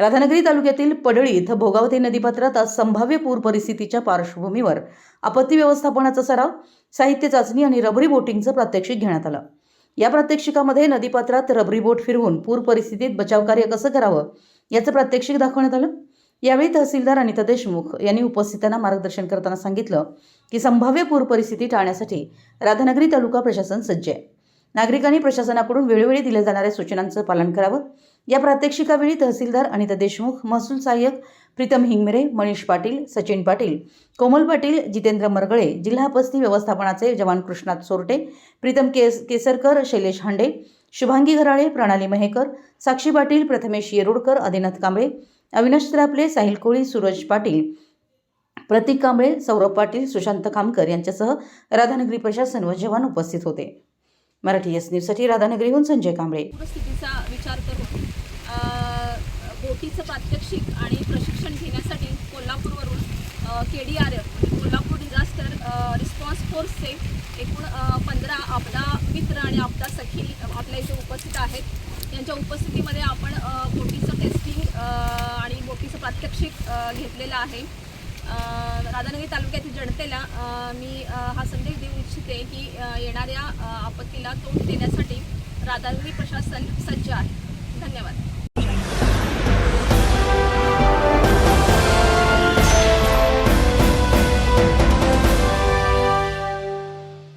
राधानगरी तालुक्यातील पडळी इथं भोगावती नदीपात्रात आज संभाव्य पूर परिस्थितीच्या पार्श्वभूमीवर आपत्ती व्यवस्थापनाचा सराव साहित्य चाचणी आणि रबरी बोटिंगचं प्रात्यक्षिक घेण्यात आलं. या प्रात्यक्षिकामध्ये नदीपात्रात रबरी बोट फिरवून पूर परिस्थितीत बचावकार्य कसं करावं याचं प्रात्यक्षिक दाखवण्यात आलं. यावेळी तहसीलदार अनिता देशमुख यांनी उपस्थितांना मार्गदर्शन करताना सांगितलं की संभाव्य पूर परिस्थिती टाळण्यासाठी राधानगरी तालुका प्रशासन सज्ज आहे. नागरिकांनी प्रशासनाकडून वेळोवेळी दिल्या जाणाऱ्या सूचनांचं पालन करावं. या प्रात्यक्षिकावेळी तहसीलदार अनिता देशमुख महसूल सहाय्यक प्रीतम हिंगमिरे मनीष पाटील सचिन पाटील कोमल पाटील जितेंद्र मरगळे जिल्हा आपत्ती व्यवस्थापनाचे जवान कृष्णात सोरटे प्रीतम केस केसरकर शैलेश हांडे शुभांगी घराळे प्रणाली महेकर साक्षी पाटील प्रथमेश येरोडकर आदिनाथ कांबळे अविनाश त्रापले साहिल कोळी सूरज पाटील प्रतीक कांबळे सौरभ पाटील सुशांत खामकर यांच्यासह राधानगरी प्रशासन व जवान उपस्थित होते. मराठी एस न्यूजसाठी राधानगरीहून संजय कांबळे. उपस्थितीचा विचार करून बोटीचं प्रात्यक्षिक आणि प्रशिक्षण घेण्यासाठी कोल्हापूरवरून के डी आर एफ म्हणजे कोल्हापूर डिझास्टर रिस्पॉन्स फोर्सचे एकूण पंधरा आपदा मित्र आणि आपदा सखी आपल्या इथे उपस्थित आहेत. यांच्या उपस्थितीमध्ये आपण बोटीचं टेस्टिंग आणि बोटीचं प्रात्यक्षिक घेतलेलं आहे. राधानगरी तालुक्यातील जनतेला मी हा संदेश देऊ असते ही येणाऱ्या आपत्तीला तोंड देण्यासाठी राधानगरी प्रशासन सज्ज आहे. धन्यवाद.